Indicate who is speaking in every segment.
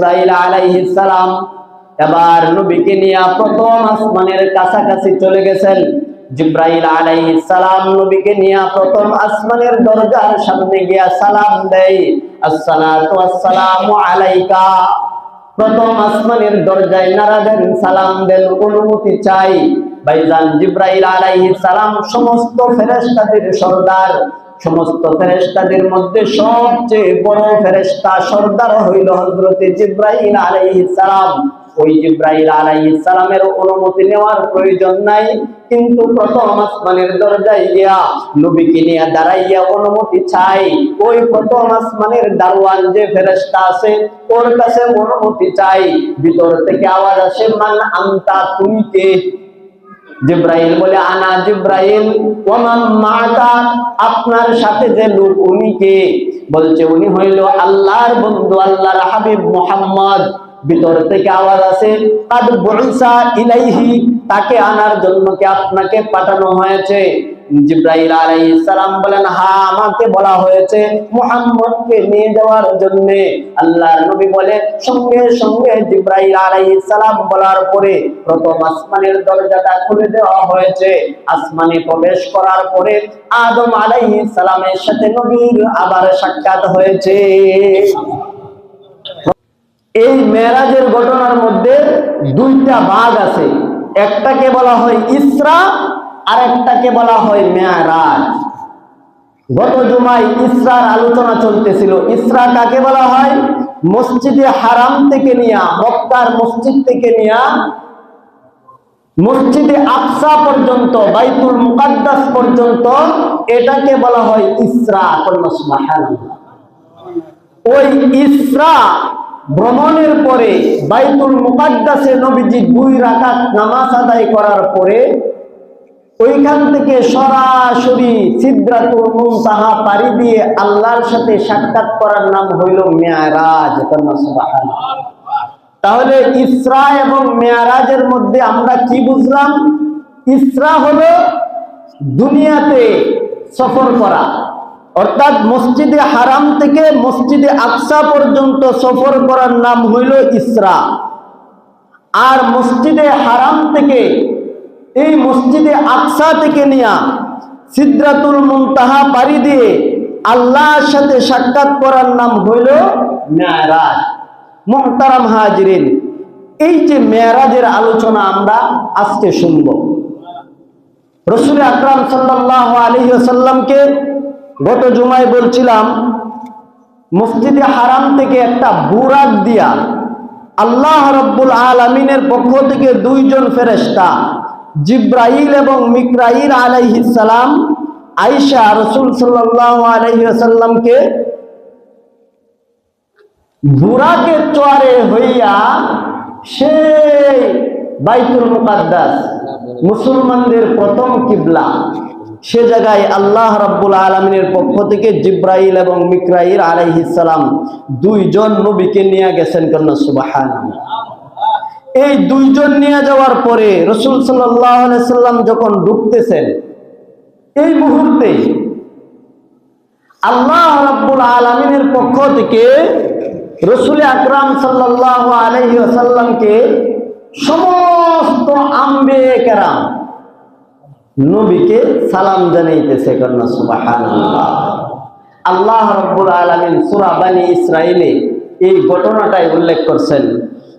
Speaker 1: জিব্রাইল আলাইহিস সালাম এবার নবীকে নিয়ে প্রথম আসমানের কাছাকাছি চলে গেছেন। জিব্রাইল আলাইহিস সালাম নবীকে নিয়ে প্রথম আসমানের দরজার সামনে গিয়া সালাম দেয়। আসসালাতু আসসালামু আলাইকা। প্রথম আসমানের দরজায় নারা দেন, সালাম দেন, অনুমতি চাই। ভাইজান জিব্রাইল আলাইহিস সালাম সমস্ত ফেরেশতাদের সর্দার সমস্ত ফেরেশতাদের মধ্যে সবচেয়ে বড় ফেরেশতা সর্দার হইল হযরতে জিব্রাইল আলাইহিস সালাম। ওই আলাইহিস সালামের অনুমতি নেওয়ার প্রয়োজন নাই, কিন্তু প্রথম আসমানের দরজায় গিয়া নবীকে নিয়ে দাঁড়াইয়া অনুমতি চাই। ওই প্রথম আসমানের দারোয়ান যে ফেরেশতা আছে, ওর কাছে অনুমতি চাই। ভিতর থেকে আওয়াজ আসে, মান আনতা, তুমি কে? জিব্রাইল বলে, আনা জিব্রাইল, ওমান মাতা, আপনার সাথে যে লোক উনি কে? বলছে, উনি হইল আল্লাহর বন্ধু, আল্লাহর হাবিব মুহাম্মদ। ভিতর থেকে আওয়াজ আছে কাদ বলসা ইলাইহি, তাকে আনার জন্য কি আপনাকে পাঠানো হয়েছে? জিব্রাইল আলাইহিস সালাম বলেন হ্যাঁ আমাকে বলা হয়েছে মুহাম্মদকে নিয়ে যাওয়ার জন্য। আল্লাহর নবী বলে সঙ্গে সঙ্গে জিব্রাইল আলাইহিস সালাম বলার পরে প্রথম আসমানের দরজাটা খুলে দেওয়া হয়েছে। আসমানে প্রবেশ করার পরে আদম আলাইহিস সালামের সাথে নবীর আবার সাক্ষাৎ হয়েছে। এই মেরাজের ঘটনার মধ্যে দুইটা ভাগ আছে। একটাকে বলা হয় ইসরা আর একটাকে বলা হয় মেয়ারাজ। গত জুমায় ইসরার আলোচনা চলতেছিল। ইসরা কাকে বলা হয়? মসজিদে হারাম থেকে নিয়া, মক্কার মসজিদ থেকে নিয়া, মসজিদে আফসা পর্যন্ত, বাইতুল মুকাদ্দাস পর্যন্ত এটাকে বলা হয় ইসরা। ওই ইসরা ভ্রমণের পরে বাইতুল মুকাদ্দাসে নবীজি দুই রাকাত নামাজ আদায় করার পরে ওইখান থেকে সরাসরি সিদ্রাতুল মুনতাহা পাড়ি দিয়ে আল্লাহর সাথে সাক্ষাৎ করার নাম হইল মেয়ারাজ তাহলে ইসরা এবং মেয়ারাজের মধ্যে আমরা কি বুঝলাম? ইসরা হলো দুনিয়াতে সফর করা। অর্থাৎ মসজিদে হারাম থেকে মসজিদে আকসা পর্যন্ত সফর করার নাম হইল ইসরা। আর মসজিদে হারাম থেকে এই মসজিদে আকসা থেকে নিয়া সিদ্রাতুল মুনতাহা পাড়ি দিয়ে আল্লাহর সাথে সাক্ষাৎ করার নাম হইল মেয়ারাজ, মোহতারাম হাজরিন। এই যে মেয়ারাজের আলোচনা আমরা আজকে শুনব। রসুল আকরাম সাল্লাহ আলহিসাল্লামকে গত জুমায় বলছিলাম, মসজিদে হারাম থেকে একটা বুরাক দিয়া আল্লাহ রব্বুল আলমিনের পক্ষ থেকে দুইজন ফেরেস্তা জিব্রাইল এবং মিকরাইল আলাইহিসালাম আইসা রসুল সাল্লাহ আলহিসাল্লামকে বুরাকে চরে হইয়া সেই বাইতুল মুকাদ্দাস মুসলমানদের প্রথম কিবলা। সে জায়গায় আল্লাহ রাব্বুল আলমিনের পক্ষ থেকে জিব্রাইল এবং মিকরাইল আলাইহিসালাম দুইজন নবীকে নিয়ে গেছেন কন্যা সুবাহান এই দুইজন নিয়ে যাওয়ার পরে রসুল সাল্লাম যখন ঢুকতেছেন, এই মুহূর্তে আল্লাহ রাব্বুল আলমিনের পক্ষ থেকে রসুল আকরাম সাল্লাহ আলহি সমস্ত আম্বে কেরাম নবীকে সালাম জানাইতেছে কন্যা সুবাহান আল্লাহ রব্বুল আলমিন সুরা বানী ইসরায়েলে এই ঘটনাটাই উল্লেখ করছেন।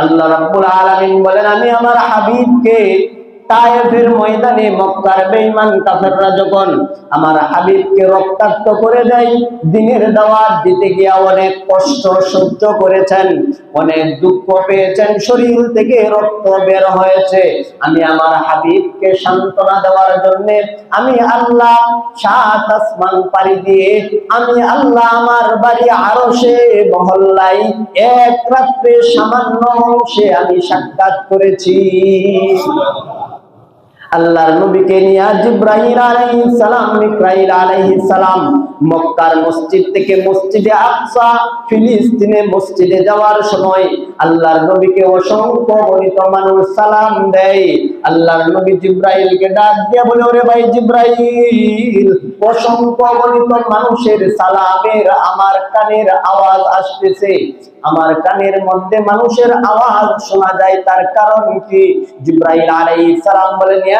Speaker 1: আল্লাহ রাব্বুল আলামিন বলেন আমি আমার হাবিবকে তায়েফের ময়দানে মক্কার বেঈমান কাফেররা যখন আমার হাবিবকে রক্তাক্ত করে দেয়, দিনের দাওয়াত দিতে গিয়া অনেক কষ্ট সহ্য করেছেন, অনেক দুঃখ পেয়েছেন, শরীর থেকে রক্ত বের হয়েছে। আমি আমার হাবিবকে সান্ত্বনা দেওয়ার জন্য আমি আল্লাহ সাত আসমান পাড়ি দিয়ে, আমি আল্লাহ আমার বাড়ি আরও সে মহল্লায় এক রাত্রে সামান্য অংশে আমি সাক্ষাৎ করেছি। আল্লাহর নবীকে নিয়ে জিব্রাহিম আলাইহিস সালাম মিকরাইল আলাইহিস সালাম মক্কার মসজিদ থেকে মসজিদে আকসা, ফিলিস্তিনে মসজিদে যাওয়ার সময় আল্লাহর নবীকে অসংখ্য গণিত মানুষ সালাম দেয়। আল্লাহর নবী জিব্রাইলকে ডাক দিয়ে বলে, ওরে ভাই জিব্রাইল, অসংখ্য গণিত মানুষের সালামের, আমার কানের আওয়াজ আসতেছে। আমার কানের মধ্যে মানুষের আওয়াজ শোনা যায়, তার কারণ কি? জিব্রাইল আলাইহিস সালাম বলে বলেন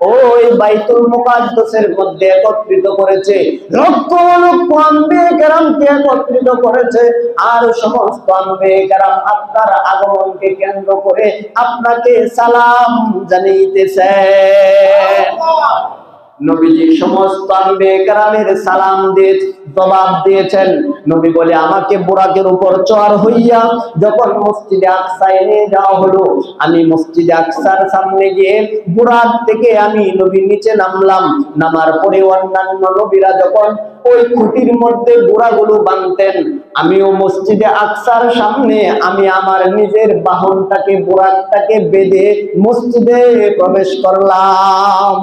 Speaker 1: ওই বাইতুল মুকাদ্দাসের মধ্যে একত্রিত করেছে। লক্ষ লক্ষ আম্বে কেরামকে একত্রিত করেছে। আর সমস্ত আম্বে কেরাম আপনার আগমনকে কেন্দ্র করে আপনাকে সালাম জানাইতেছে। নবীজি সমস্ত আম্বে সালাম দিয়ে জবাব দিয়েছেন। নবী বলে, আমাকে বুরাকের উপর চর হইয়া যখন মসজিদে আকসায় নিয়ে যাওয়া হলো, আমি মসজিদে আকসার সামনে গিয়ে বুরাক থেকে আমি নবী নিচে নামলাম। নামার পরে অন্যান্য নবীরা যখন ওই খুঁটির মধ্যে বুড়াগুলো বানতেন আমিও মসজিদে আকসার সামনে, আমি আমার নিজের বাহনটাকে, বুরাকটাকে বেঁধে মসজিদে প্রবেশ করলাম।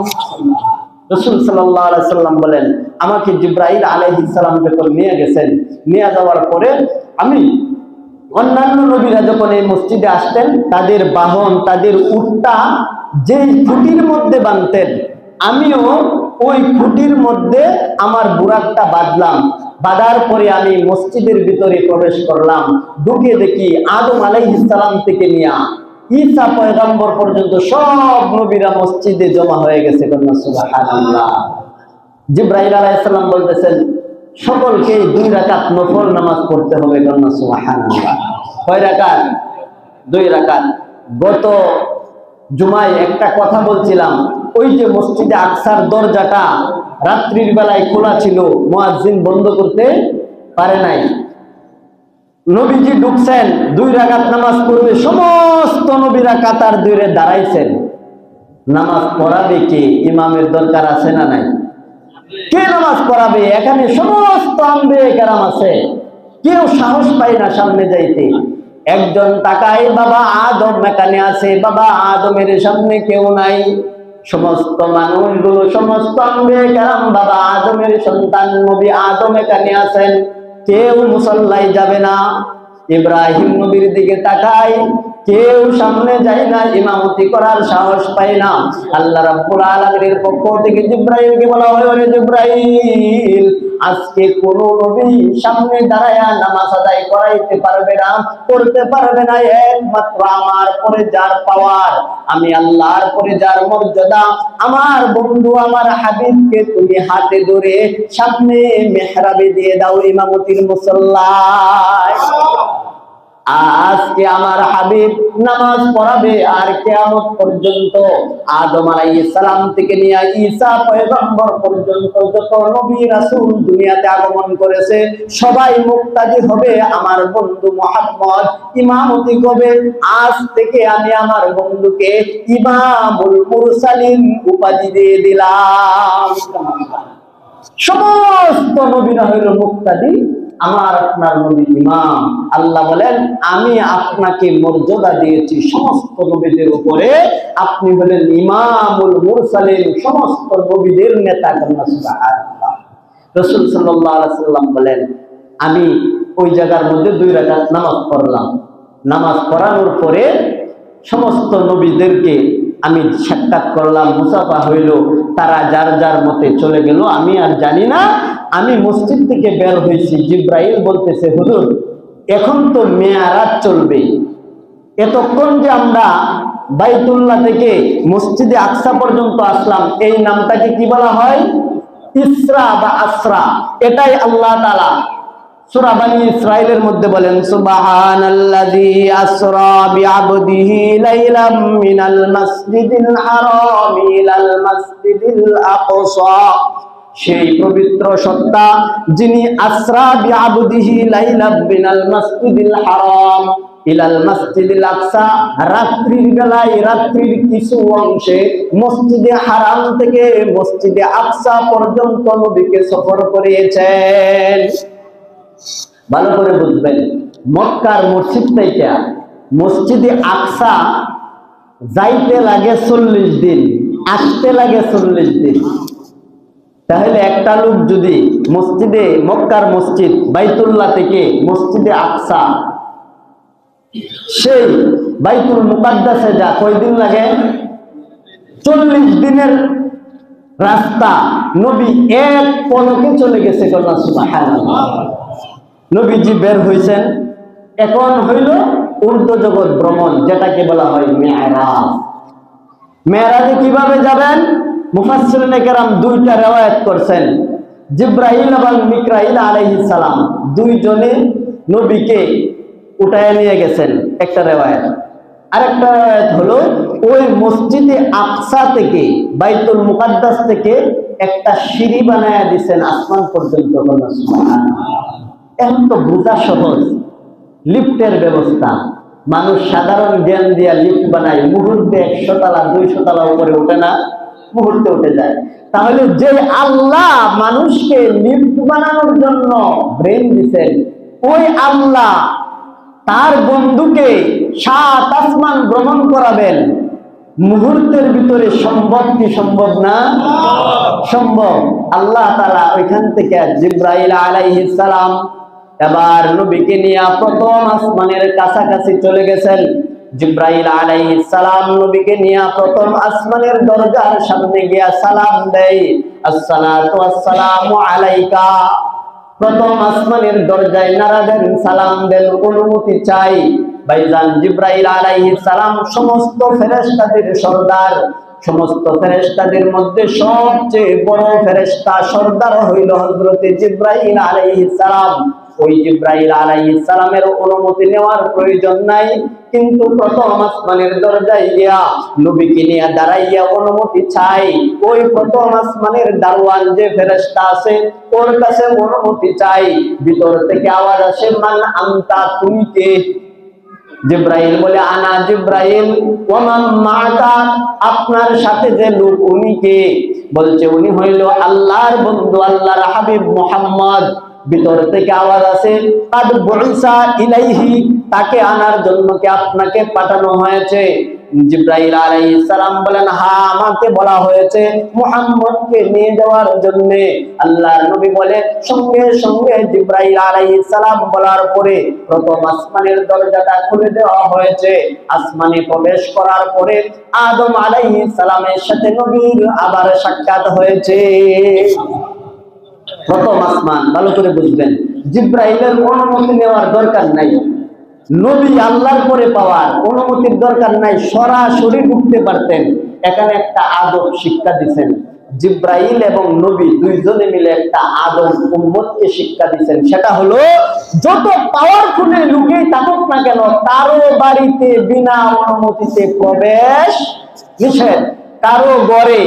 Speaker 1: রসুল সাল্লাম বলেন, আমাকে জিব্রাহিল আলহিসাম যখন নিয়ে গেছেন। নিয়ে যাওয়ার পরে আমি অন্যান্য নবীরা যখন এই মসজিদে আসতেন, তাদের বাহন, তাদের উটটা যে খুঁটির মধ্যে বাঁধতেন, আমিও ওই খুঁটির মধ্যে আমার বুরাকটা বাঁধলাম। বাঁধার পরে আমি মসজিদের ভিতরে প্রবেশ করলাম। ঢুকে দেখি আদম আলাইহিসালাম থেকে নিয়ে ঈসা পয়গম্বর পর্যন্ত সব নবীরা মসজিদে জমা হয়ে গেছে জিব্রাহিম আলাইহিসসালাম বলতেছেন, সকলকে দুই রাকাত নফল নামাজ পড়তে হবে কন্যা রাকাত? দুই রাকাত। গত জুমায় একটা কথা বলছিলাম, ওই যে মসজিদে আকসার দরজাটা রাত্রির বেলায় খোলা ছিল, মুয়াজ্জিন বন্ধ করতে পারে নাই। নবীজি ঢুকছেন, দুই রাকাত নামাজ পড়বে, সমস্ত নবীরা কাতার দূরে দাঁড়াইছেন। নামাজ পড়াবে কে? ইমামের দরকার আছে না নাই? কে নামাজ পড়াবে? এখানে সমস্ত আম্বে কেরাম আছে। কেউ সাহস পায় না সামনে যাইতে। একজন তাকায়, বাবা, আদম এখানে আছে। বাবা, আদমের সামনে কেউ নাই। সমস্ত মানুষগুলো, সমস্ত আম্বে কেরাম বাবা, আদমের সন্তান নবী আদম এখানে আছেন। কেউ মুসল্লাই যাবে না। ইব্রাহিম নবীর দিকে তাকাই কেউ সামনে যায় না, ইমামতি করার সাহস পায় না। আল্লাহ রাব্বুল আলামিনের পক্ষ থেকে জিব্রাইলকে বলা হয়, ওরে জিব্রাইল, আজকে কোন নবী সামনে দাঁড়ায়া নামাজ আদায় করাইতে পারবে না করতে পারবে না, একমাত্র আমার পরে যার পাওয়ার। আমি আল্লাহর পরে যার মর্যাদা, আমার বন্ধু, আমার হাবিবকে তুমি হাতে ধরে সামনে মেহরাবে দিয়ে দাও ইমামতির মুসল্লায়। আজকে আমার হাবিব নামাজ পড়াবে আর কেয়ামত পর্যন্ত আদম আলাইহিস সালাম থেকে নিয়ে ঈসা পয়গম্বর পর্যন্ত যত নবী রাসূল দুনিয়াতে আগমন করেছে, সবাই মুক্তাদি হবে আমার বন্ধু মুহাম্মদ ইমামতি করবে। আজ থেকে আমি আমার বন্ধুকে ইমামুল মুরসালিন উপাধি দিয়ে দিলাম। সমস্ত নবীরা হইল মুক্তাদি। আমার আপনার নবী ইমাম, আল্লাহ বলেন, আমি আপনাকে মর্যাদা দিয়েছি সমস্ত নবীদের উপরে। আপনি হলেন ইমামুল মুরসালিন, সমস্ত নবীদের নেতা কন্যা রসুল সাল্লাম বলেন, আমি ওই জায়গার মধ্যে দুই রাকাত নামাজ পড়লাম। নামাজ পড়ানোর পরে সমস্ত নবীদেরকে আমি সাক্ষাৎ করলাম, মুসাফা হইল। তারা যার যার মতে চলে গেল, আমি আর জানি না আমি মসজিদ থেকে বের হয়েছি, জিব্রাইল বলতেছে, হুজুর, এখন তো মেয়ারাত চলবে। এতক্ষণ যে আমরা বাইতুল্লাহ থেকে মসজিদে আকসা পর্যন্ত আসলাম, এই নামটাকে কি বলা হয়? ইসরা বা আসরা। এটাই আল্লাহ তালা সূরা বানি ইসরাইলের মধ্যে বলেন, সুবহানাল্লাযী আসরা বিআবদিহি লাইলাম মিনাল মাসজিদিল হারাম ইলাল মাসজিদিল আকসা। সেই পবিত্র সত্তা যিনি মাসজিদিল হারাম। ইলাল আকসা, রাত্রির বেলায় রাত্রির কিছু অংশে মসজিদে হারাম থেকে মসজিদে আকসা পর্যন্ত নবীকে সফর করিয়েছেন। ভালো করে বুঝবেন, মক্কার মসজিদ থেকে মসজিদে আকসা যাইতে লাগে চল্লিশ দিন, আসতে লাগে চল্লিশ দিন। তাহলে একটা লোক যদি মসজিদে, মক্কার মসজিদ, বাইতুল্লাহ থেকে মসজিদে আকসা, সেই বাইতুল মুকাদ্দাসে যা কয়দিন লাগে? চল্লিশ দিনের রাস্তা। নবী এক পলকে চলে গেছে নবীজি বের হয়েছেন এখন হইল ঊর্ধ্ব জগৎ ভ্রমণ, যেটাকে বলা হয় মেয়ারাজ মেয়ারাজে কীভাবে যাবেন? মুফাসসিরিনে কেরাম দুইটা রেওয়ায়াত করছেন। জিব্রাইল এবং মিকরাইল আলাইহিস সালাম। দুইজনে নবীকে উঠায় নিয়ে গেছেন একটা রেওয়ায়াত। আরেকটা রেওয়ায়াত হলো, ওই মসজিদে আকসা থেকে, বাইতুল মুকাদ্দাস থেকে একটা সিঁড়ি বানায় দিছেন আসমান পর্যন্ত। এখন তো বোঝা সহজ। লিফটের ব্যবস্থা। মানুষ সাধারণ জ্ঞান দিয়া লিফট বানায়, মুহূর্তে একশো তালা, দুইশো তালা উপরে ওঠে না। মুহূর্তে উঠে যায়। তাহলে যে আল্লাহ মানুষকে লিফট বানানোর জন্য ব্রেন দিচ্ছেন ওই আল্লাহ তার বন্ধুকে সাত আসমান ভ্রমণ করাবেন। মুহূর্তের ভিতরে সম্ভব কি সম্ভব না? সম্ভব। আল্লাহ তালা ওইখান থেকে জিব্রাইল সালাম এবার নবীকে নিয়ে প্রথম আসমানের কাছাকাছি চলে গেছেন। জিব্রাইল আলাইহিস সালাম নবীকে নিয়ে প্রথম আসমানের দরজার সামনে গিয়া সালাম দেয়। আসসালাতু আসসালামু আলাইকা। প্রথম আসমানের দরজায় নারা দেন, সালাম দেন, অনুমতি চাই। ভাইজান জিব্রাইল আলাইহিস সালাম সমস্ত ফেরেশতাদের সর্দার। সমস্ত ফেরেশতাদের মধ্যে সবচেয়ে বড় ফেরেশতা সর্দার হইল হযরতে জিব্রাইল আলাইহিস সালাম। ওই জিব্রাইল আলাইহিস সালামের অনুমতি নেওয়ার প্রয়োজন নাই। কিন্তু প্রথম আসমানের দরজায় গিয়া নবীকে নিয়ে দাঁড়াইয়া অনুমতি চাই। ওই প্রথম আসমানের দারওয়ান যে ফেরেশতা আছে, ওর কাছে অনুমতি চাই। ভিতর থেকে আওয়াজ আসে, মান আনতা, তুমি কে? জিব্রাইল বলে, আনা জিব্রাইল, ওমান মাতা, আপনার সাথে যে লোক, উনি কে? বলছে, উনি হইল আল্লাহর বন্ধু, আল্লাহর হাবিব মোহাম্মদ। ভিতর থেকে আওয়াজ কাদ ইলাইহি তাকে আনার জন্য আপনাকে পাঠানো হয়েছে? জিব্রাইল বলেন হ্যাঁ আমাকে বলা হয়েছে মুহাম্মদকে নিয়ে যাওয়ার জন্য। আল্লাহর নবী বলে, সঙ্গে সঙ্গে জিব্রাইল বলার পরে প্রথম আসমানের দরজাটা খুলে দেওয়া হয়েছে। আসমানে প্রবেশ করার পরে আদম আলাইহিস সালামের সাথে নবীর আবার সাক্ষাৎ হয়েছে। প্রথম আসমান ভালো করে বুঝবেন। জিব্রাইলের অনুমতি নেওয়ার দরকার নাই। নবী আল্লাহর পরে পাওয়ার অনুমতির দরকার নাই, সরাসরি ঢুকতে পারতেন। এখানে একটা আদব শিক্ষা দিচ্ছেন জিব্রাইল এবং নবী দুইজনে মিলে একটা আদব উম্মতকে শিক্ষা দিচ্ছেন সেটা হলো, যত পাওয়ারফুলে লুকেই থাকুক না কেন তারও বাড়িতে বিনা অনুমতিতে প্রবেশ নিষেধ। কারও গড়ে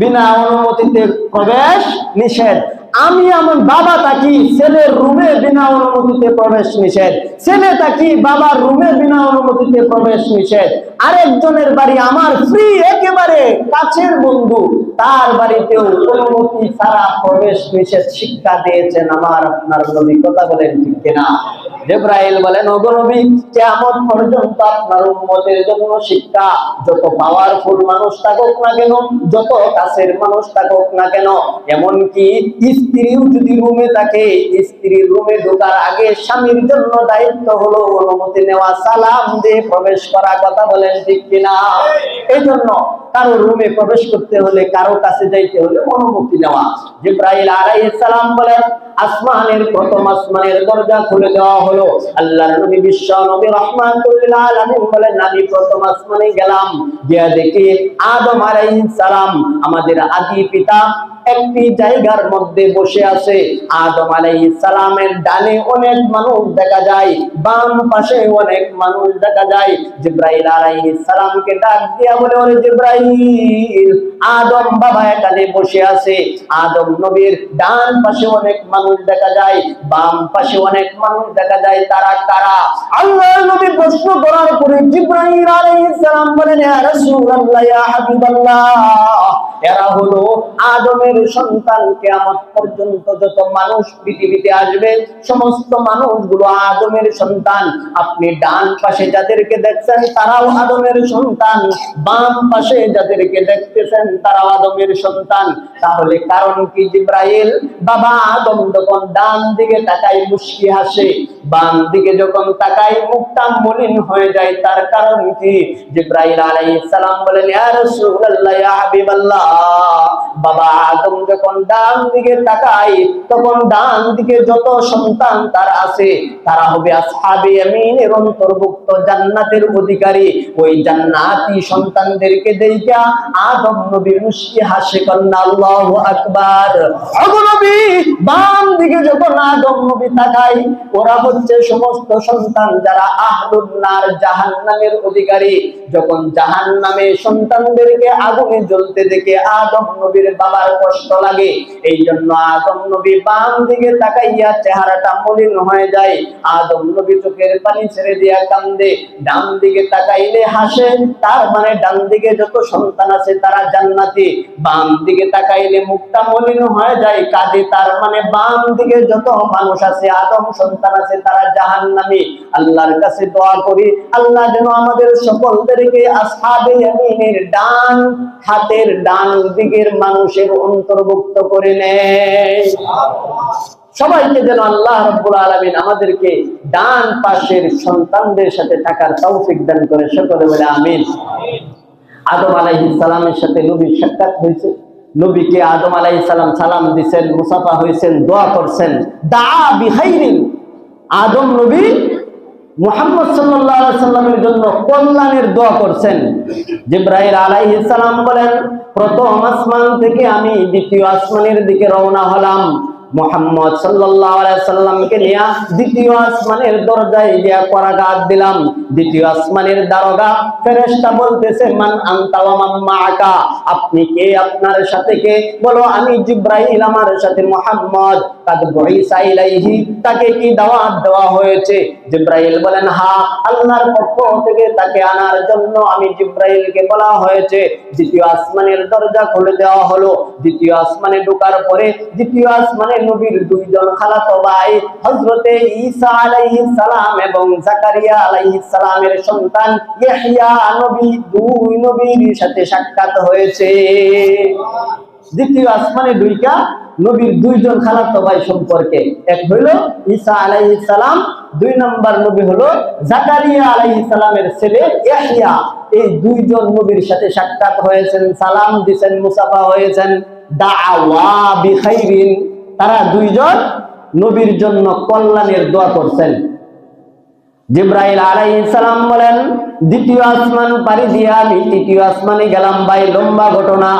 Speaker 1: বিনা অনুমতিতে প্রবেশ নিষেধ। আমি আমার বাবা থাকি ছেলের রুমে বিনা অনুমতিতে প্রবেশ নিষেধ। ছেলে তাকি বাবার রুমে বিনা অনুমতিতে প্রবেশ নিষেধ। আরেকজনের বাড়ি আমার ফ্রি একেবারে কাছের বন্ধু। তার বাড়িতেও অনুমতি ছাড়া প্রবেশ নিষেধ শিক্ষা দিয়েছেন আমার আপনার নবী। কথা বলেন ঠিক কিনা? জেব্রাইল বলেন, ওগো নবী, কিয়ামত পর্যন্ত আপনার উম্মতের জন্য শিক্ষা যত পাওয়ারফুল মানুষ থাকুক না কেন, যত কাছের মানুষ থাকুক না কেন, এমনকি স্ত্রীও যদি রুমে থাকে, স্ত্রীর রুমে ঢোকার আগে স্বামীর জন্য দায়িত্ব হলো অনুমতি নেওয়া, সালাম দিয়ে প্রবেশ করা। কথা বলেন ঠিক কিনা। এই জন্য কারও রুমে প্রবেশ করতে হলে, কারও কাছে যাইতে হলে অনুমতি নেওয়া। জিব্রাইল সালাম বলেন, আসমানের প্রথম আসমানের দরজা খুলে দেওয়া হলো। আল্লাহর নবী বিশ্ব নবী রহমাতুল আলামিন বলেন, আমি প্রথম আসমানে গেলাম। গিয়া দেখি আদম আলাইহিস সালাম, আমাদের আদি পিতা একটি জায়গার মধ্যে বসে আছে। আদম আলাইহিস সালামের ডানে অনেক মানুষ দেখা যায়, বাম পাশে অনেক মানুষ দেখা যায়। জিব্রাইল আলাইহিস সালামকে ডাক দিয়া বলে, ওরে জিব্রাইল, আদম বাবা এখানে বসে আছে। আদম নবীর ডান পাশে অনেক মানুষ দেখা যায়, বাম পাশে অনেক মানুষ দেখা যায়। তারা কারা? আল্লাহ নবী প্রশ্ন করার পরে জিব্রাইল আলাইহিস সালাম বলেন, ইয়া রাসূলুল্লাহ, ইয়া হাবিবাল্লাহ। এরা হলো আদমের সন্তান কিয়ামত পর্যন্ত যত মানুষ পৃথিবীতে আসবে, সমস্ত মানুষগুলো আদমের সন্তান। আপনি ডান পাশে যাদেরকে দেখছেন, তারাও আদমের সন্তান। বাম পাশে যাদেরকে দেখতেছেন, তারাও আদমের সন্তান। তাহলে কারণ কি জিব্রাইল? বাবা আদম যখন ডান দিকে তাকাই মুস্কি হাসে। বাম দিকে যখন তাকাই মুখটা মলিন হয়ে যায়। তার কারণ কি? জিব্রাইল আলাইহিস সালাম বলেন, ইয়া রাসূলুল্লাহ, ইয়া হাবিবাল্লাহ, বাবা যখন ডান দিকে তাকাই তখন ডান দিকে যত সন্তান তার আছে, তারা হবে আসহাবে ইয়ামিনের অন্তর্ভুক্ত জান্নাতের অধিকারী। ওই জান্নাতি সন্তানদেরকে দেইখা আদম নবী মুস্কি হাসে কন্না আল্লাহু আকবার। ওগো নবী, বাম দিকে যখন আদম নবী তাকাই ওরা হচ্ছে সমস্ত সন্তান যারা আহলুন নার জাহান্নামের অধিকারী। যখন জাহান্নামে সন্তানদেরকে আগুনে জ্বলতে দেখে আদম নবীর বাবার লাগে। এই জন্য আদম নবী বাম দিকে তাকাইয়া চেহারাটা মলিন হয়ে যায়। আদম নবী চোখের পানি ছেড়ে দিয়া কান্দে। ডান দিকে তাকাইলে হাসে। তার মানে ডান দিকে যত সন্তান আছে তারা জান্নাতি। বাম দিকে তাকাইলে মুখটা মলিন হয়ে যায়, কাঁদে। তার মানে বাম দিকে যত মানুষ আছে, আদম সন্তান আছে, তারা জাহান্নামী। আল্লাহর কাছে দোয়া করি, আল্লাহ যেন আমাদের সকলদেরকে আসহাবে ডান, হাতের ডান দিকের মানুষের অন্তর্ভুক্ত করে সবাইকে যেন আল্লাহ রব্বুল আলামিন আমাদেরকে ডান পাশের সন্তানদের সাথে থাকার তৌফিক দান করে। সকলে বলে আমিন। আদম আলাইহিস সালামের সাথে নবীর সাক্ষাৎ হয়েছে। নবীকে আদম আলাইহিস সালাম দিছেন, মুসাফা হয়েছেন, দোয়া করছেন। দা বিহাইরিন আদম নবী মুহাম্মদ আলাইহি সাল্লামের জন্য কল্যাণের দোয়া করছেন। জিব্রাইল আলাইহিস সালাম বলেন, প্রথম আসমান থেকে আমি দ্বিতীয় আসমানের দিকে রওনা হলাম। মোহাম্মদ আলাইহি সাল্লামকে নিয়ে দ্বিতীয় আসমানের দরজায় গিয়া করাঘাত দিলাম। দ্বিতীয় আসমানের দারোগা ফেরেশতা বলতেছে, মান আনতা আপনি কে আপনার সাথে কে? বলো, আমি জিব্রাইল আমার সাথে মোহাম্মদ। পরে দ্বিতীয় আসমানে নবীর দুইজন খালাতো ভাই ঈসা সালাম এবং জাকারিয়া সালামের সন্তান নবী, দুই নবীর সাথে সাক্ষাৎ হয়েছে। দ্বিতীয় আসমানে দুইটা, নবীর দুইজন খালাতো ভাই সম্পর্কে। এক হইল ঈসা আলাইহিস সালাম, দুই নম্বর নবী হলো জাকারিয়া আলাইহিস সালামের ছেলে ইয়াহইয়া। এই দুইজন নবীর সাথে সাক্ষাৎ হয়েছেন, সালাম দিয়েছেন মুসাফা হয়েছেন। দাওয়া বিখাইরিন। তারা দুইজন নবীর জন্য কল্যাণের দোয়া করছেন। জিব্রাইল আলাইহিস সালাম বলেন, দ্বিতীয় আসমান পাড়ি দিয়ে আমি তৃতীয় আসমানে গেলাম ভাই, লম্বা ঘটনা।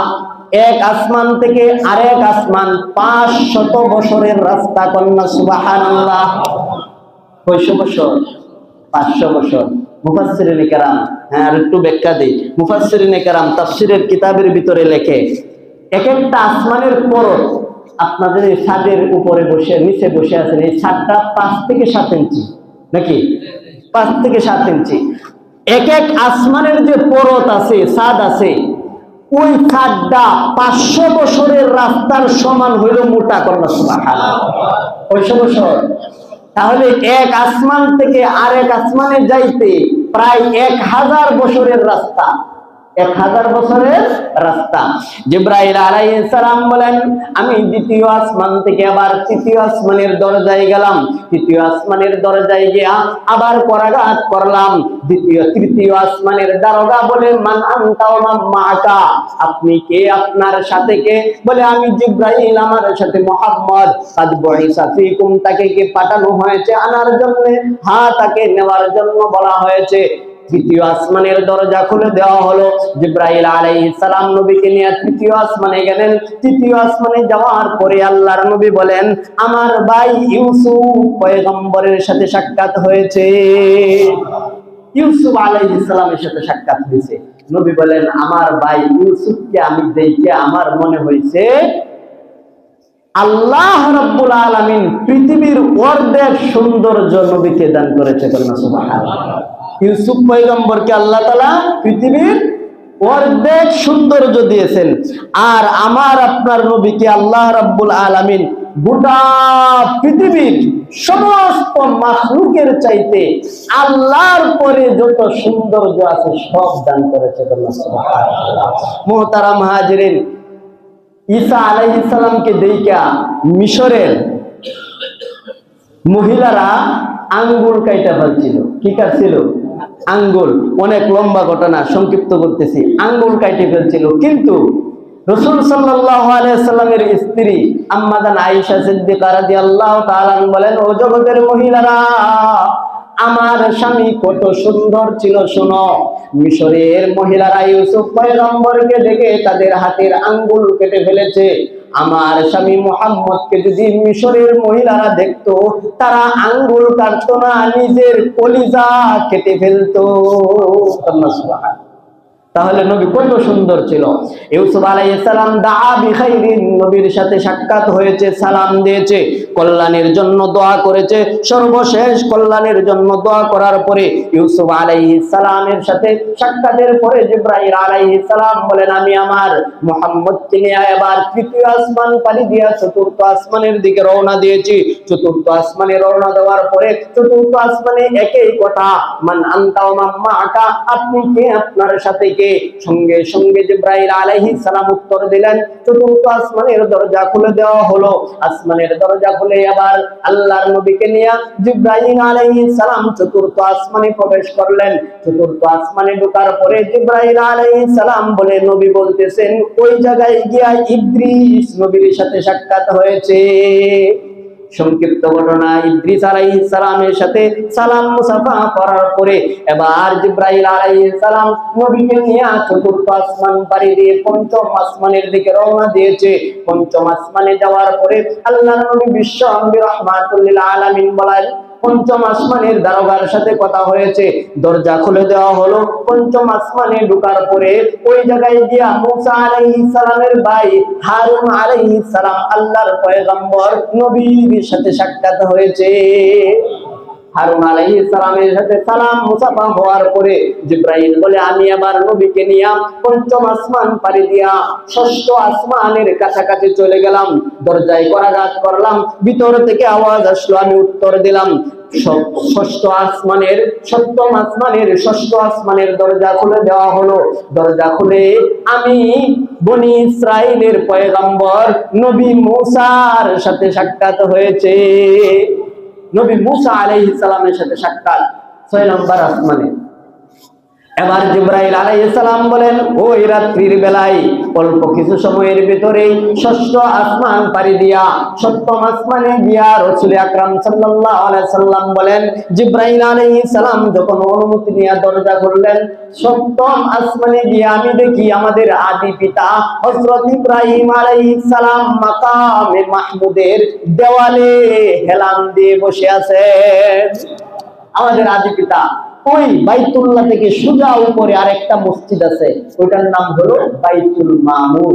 Speaker 1: এক আসমান থেকে আরেক আসমান পাঁচ শত বছরের রাস্তা কন্যা কয়শো বছর? পাঁচশো বছর। হ্যাঁ কিতাবের ভিতরে লেখে এক আসমানের পরত আপনাদের ছাদের উপরে বসে, নিচে বসে আছেন পাঁচ থেকে সাত ইঞ্চি। নাকি? পাঁচ থেকে সাত ইঞ্চি। এক এক আসমানের যে পরত আছে, ছাদ আছে ওই খাড্ডা পাঁচশো বছরের রাস্তার সমান হইল মোটা কন্যা কয়শো বছর তাহলে এক আসমান থেকে আরেক আসমানে যাইতে প্রায় এক হাজার বছরের রাস্তা। এক হাজার বছরের রাস্তা। জিব্রাইল সালাম বলেন, আমি দ্বিতীয় আসমান থেকে আবার তৃতীয় আসমানের দরজায় গেলাম। তৃতীয় আসমানের দরজায় গিয়া আবার করাঘাত করলাম। দ্বিতীয়, তৃতীয় আসমানের দারোগা বলে, মান আনতা ওয়া মান মাআকা? আপনি কে আপনার সাথে কে? বলে, আমি জিব্রাইল, আমার সাথে মোহাম্মদ। কাদ বহিসা ফিকুম, তাকে কে পাঠানো হয়েছে আনার জন্য? হ্যাঁ তাকে নেওয়ার জন্য বলা হয়েছে। তৃতীয় আসমানের দরজা খুলে দেওয়া হলো। আলাইহিস সালাম নবীকে নিয়ে তৃতীয় আসমানে গেলেন। তৃতীয় আসমানে যাওয়ার পরে আল্লাহর নবী বলেন, আমার ভাই ইউসুফ পয়গম্বরের সাথে সাক্ষাৎ হয়েছে। ইউসুফ আলাইহিস সালামের সাথে সাক্ষাৎ হয়েছে। নবী বলেন, আমার ভাই ইউসুফকে আমি দেখে আমার মনে হয়েছে আল্লাহ রাব্বুল আলামিন পৃথিবীর অর্ধেক সৌন্দর্য নবীকে দান করেছে ইউসুফ পয়গম্বরকে আল্লাহ তালা পৃথিবীর অর্ধেক সৌন্দর্য দিয়েছেন। আর আমার আপনার নবীকে আল্লাহ রাব্বুল আলামিন গোটা পৃথিবীর সমস্ত মাখলুকের চাইতে আল্লাহর পরে যত সৌন্দর্য আছে সব দান করেছে কন্যা সুবহানাল্লাহ। মুহতারাম হাজিরিন ঈসা আলাইহিস সালামকে দেইকা মিশরের মহিলারা আঙ্গুল কাইটা ফেলছিল। কি কাটছিল? আঙ্গুল। অনেক লম্বা ঘটনা, সংক্ষিপ্ত করতেছি। আঙ্গুল কাইটে ফেলছিল। কিন্তু রসুল সাল্লামের স্ত্রী আম্মাদান আয়েশা সিদ্দিকা রাদিয়াল্লাহু তাআলা বলেন, ও জগতের মহিলারা আমার স্বামী কত সুন্দর ছিল, শোনো। মিশরের মহিলারা ইউসুফ পয়গম্বরকে দেখে তাদের হাতের আঙ্গুল কেটে ফেলেছে। আমার স্বামী মোহাম্মদকে যদি মিশরের মহিলারা দেখতো, তারা আঙ্গুল কাটতো না, নিজের কলিজা কেটে ফেলতো। তাহলে নবী কত সুন্দর ছিল। ইউসুফ আলাইহিস সালাম দাআ বিখাইরিন নবীর সাথে সাক্ষাৎ হয়েছে, সালাম দিয়েছে, কল্যাণের জন্য দোয়া করেছে। সর্বশেষ কল্যাণের জন্য দোয়া করার পরে ইউসুফ সালামের সাথে সাক্ষাতের পরে আলাইহিস সালাম বলেন, আমি আমার মুহাম্মদকে নিয়ে এবার তৃতীয় আসমান পাড়ি দিয়া চতুর্থ আসমানের দিকে রওনা দিয়েছি। চতুর্থ আসমানে রওনা দেওয়ার পরে চতুর্থ আসমানে একই কথা, মান আনতা ওয়া মান মাআকা আপনি কে আপনার সাথে কে সঙ্গে সঙ্গে জিব্রাইল আলাইহিস সালাম উত্তর দিলেন, চতুর্থ আসমানের দরজা খুলে দেওয়া হলো। আসমানের দরজা খুলে আবার আল্লাহর নবীকে নিয়ে জিব্রাইল আলাইহিস সালাম চতুর্থ আসমানে প্রবেশ করলেন। চতুর্থ আসমানে ঢোকার পরে জিব্রাইল আলাইহিস সালাম বলে নবী বলতেছেন, ওই জায়গায় গিয়া ইদ্রিস নবীর সাথে সাক্ষাৎ হয়েছে। সংক্ষিপ্ত ঘটনা ইদ্রিস আলাইহিস সালামের সাথে সালাম মুসাফা করার পরে এবার জিব্রাইল আলাই সালাম নবীকে নিয়ে চতুর্থ আসমান পাড়ি দিয়ে পঞ্চম আসমানের দিকে রওনা দিয়েছে। পঞ্চম আসমানে যাওয়ার পরে আল্লাহ নবী বিশ্ব আলমিন রাহমাতুল লিল আলামিন বলেন পঞ্চম আসমানের দারোগার সাথে কথা হয়েছে। দরজা খুলে দেওয়া হলো। পঞ্চম আসমানে ঢুকার পরে ওই জায়গায় গিয়া মুসা আলাইহিস সালামের ভাই হারুন আলাইহিস সালাম, আল্লাহর পয়গম্বর নবীর সাথে সাক্ষাৎ হয়েছে। হারুন আলাইহিস সালামের সাথে সালাম মুসাফা হওয়ার পরে জিব্রাইল বলে, আমি আবার নবীকে নিয়ে পঞ্চম আসমান পাড়ি দিয়া ষষ্ঠ আসমানের কাছাকাছি চলে গেলাম। দরজায় করাঘাত করলাম, ভিতর থেকে আওয়াজ আসলো, আমি উত্তর দিলাম ষষ্ঠ আসমানের, সপ্তম আসমানের, ষষ্ঠ আসমানের দরজা খুলে দেওয়া হলো। দরজা খুলে আমি বনি ইসরাইলের পয়গম্বর নবী মুসার সাথে সাক্ষাৎ হয়েছে। নবী মুসা আলাইহিস সালামের সাথে সাক্ষাৎ ছয় নম্বর আসমানে এবার জিব্রাইল আলাইহিস সালাম বলেন, ওই রাত্রির বেলায় অল্প কিছু সময়ের ভিতরে ষষ্ঠ আসমান পাড়ি দিয়া, সপ্তম আসমানে গিয়া রসুল আকরাম আলাইহি সাল্লাম বলেন, জিব্রাইল আলাইহিস সালাম যখন অনুমতি নিয়ে দরজা খুললেন, সপ্তম আসমানে গিয়ে আমি দেখি আমাদের আদি পিতা হযরত ইব্রাহিম আলাইহিস সালাম মাকামে মাহমুদের দেওয়ালে হেলান দিয়ে বসে আছেন। আমাদের আদি পিতা ওই বাইতুল্লাহ থেকে সোজা উপরে আরেকটা মসজিদ আছে। ওইটার নাম হলো বাইতুল মামুর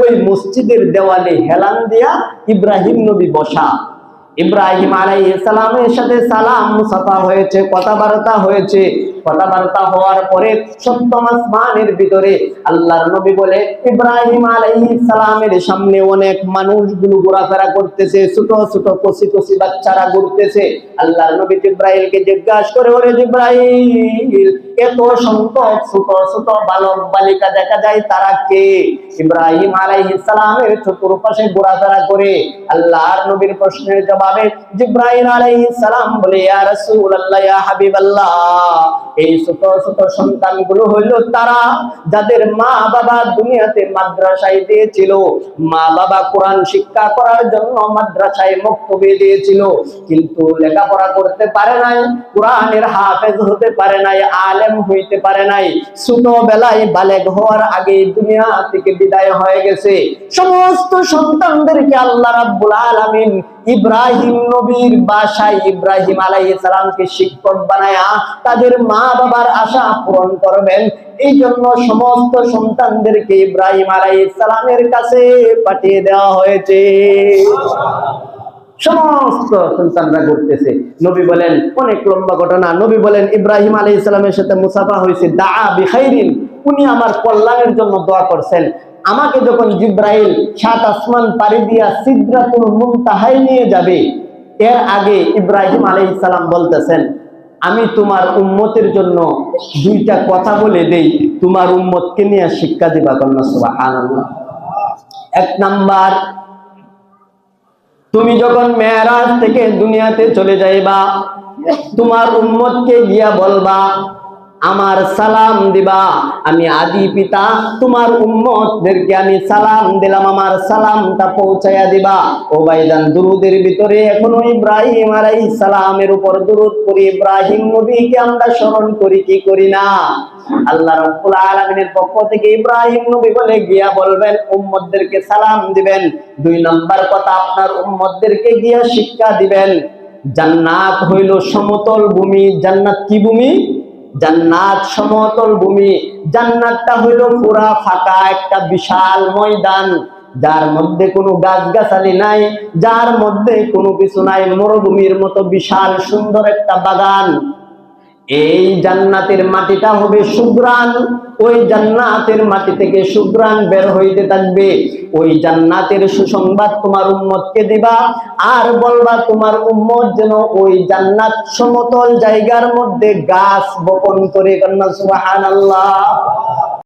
Speaker 1: ওই মসজিদের দেওয়ালে হেলান দিয়া ইব্রাহিম নবী বসা। ইব্রাহিম আলাইহিস সালামের সাথে সালাম, মুসাফা হয়েছে, কথাবার্তা হয়েছে। কথাবার্তা হওয়ার পরে সপ্তম আসমানের ভিতরে আল্লাহর নবী বলে, ইব্রাহিম আলাইহিস সালামের সামনে অনেক মানুষগুলো ঘোরাফেরা করতেছে, ছোট ছোট কচি কচি বাচ্চারা ঘুরতেছে। আল্লাহর নবী জিব্রাইলকে জিজ্ঞাসা করে, ওরে জিব্রাইল এত সংখ্যক ছোট ছোট বালক, বালিকা দেখা যায় তারা কে? ইব্রাহিম আলাইহিস সালামের চতুর্পাশে ঘোরাফেরা করে আল্লাহর নবীর প্রশ্নের জবাবে জিব্রাইল আলাইহিস সালাম বলে, ইয়া রাসূলুল্লাহ, ইয়া হাবিবাল্লাহ। এই ছোট ছোট সন্তানগুলো হইল তারা যাদের মা বাবা দুনিয়াতে মাদ্রাসায় দিয়েছিল। মা বাবা কোরআন শিক্ষা করার জন্য মাদ্রাসায় মক্তবে দিয়েছিল। কিন্তু লেখাপড়া করতে পারে নাই, কোরআনের হাফেজ হতে পারে নাই, আলেম হইতে পারে নাই। ছোটবেলায় বালেগ হওয়ার আগে দুনিয়া থেকে বিদায় হয়ে গেছে। সমস্ত সন্তানদেরকে আল্লাহ রাব্বুল আলামিন ইব্রাহিম নবীর বাসায় ইব্রাহিম আলাইহিস সালামকে শিক্ষক বানায়া তাদের মা বাবার আশা পূরণ করবেন। এই জন্য সমস্ত সন্তানদেরকে ইব্রাহিম আলাইহিস সালামের কাছে পাঠিয়ে দেওয়া হয়েছে। সমস্ত সন্তানরা করতেছে নবী বলেন, অনেক লম্বা ঘটনা। নবী বলেন, ইব্রাহিম আলী ইসলামের সাথে মুসাফা হয়েছে। দা বিখাইরিন। উনি আমার কল্যাণের জন্য দোয়া করছেন। আমাকে যখন জিব্রাইল সাত আসমান পাড়ি দিয়া সিদ্রাতুল মুনতাহায় নিয়ে যাবে, এর আগে ইব্রাহিম আলী ইসলাম বলতেছেন, আমি তোমার উম্মতের জন্য দুইটা কথা বলে দেই। তোমার উম্মতকে নিয়ে শিক্ষা দিবা কন্যা, সুবহানাল্লাহ। এক নাম্বার তুমি যখন মেয়ারাজ থেকে দুনিয়াতে চলে যাইবা তোমার উম্মতকে গিয়া বলবা আমার সালাম দিবা। আমি আদি পিতা, তোমার উম্মতদেরকে আমি সালাম দিলাম, আমার সালামটা পৌঁছাইয়া দিবা। ও ভাইজান, দুরুদের ভিতরে এখনও ইব্রাহিম আলাইহিস সালামের উপর দুরুদ করি ইব্রাহিম নবীকে আমরা স্মরণ করি, কি করি না? আল্লাহ রাব্বুল আলামিনের পক্ষ থেকে ইব্রাহিম নবী বলে গিয়া বলবেন, উম্মতদেরকে সালাম দিবেন। দুই নাম্বার কথা, আপনার উম্মতদেরকে গিয়া শিক্ষা দিবেন। জান্নাত হইল সমতল ভূমি, জান্নাত কি ভূমি? জান্নাত সমতল ভূমি। জান্নাতটা হইল পুরা ফাঁকা, একটা বিশাল ময়দান, যার মধ্যে কোনো গাছগাছালি নাই, যার মধ্যে কোনো কিছু নাই, মরুভূমির মতো বিশাল সুন্দর একটা বাগান। এই জান্নাতের মাটিটা হবে সুগ্রান ওই জান্নাতের মাটি থেকে সুগ্রান বের হইতে থাকবে। ওই জান্নাতের সুসংবাদ তোমার উম্মতকে দিবা আর বলবা তোমার উম্মত যেন ওই জান্নাত সমতল জায়গার মধ্যে গাছ বপন করে কন্যা সুবহানাল্লাহ।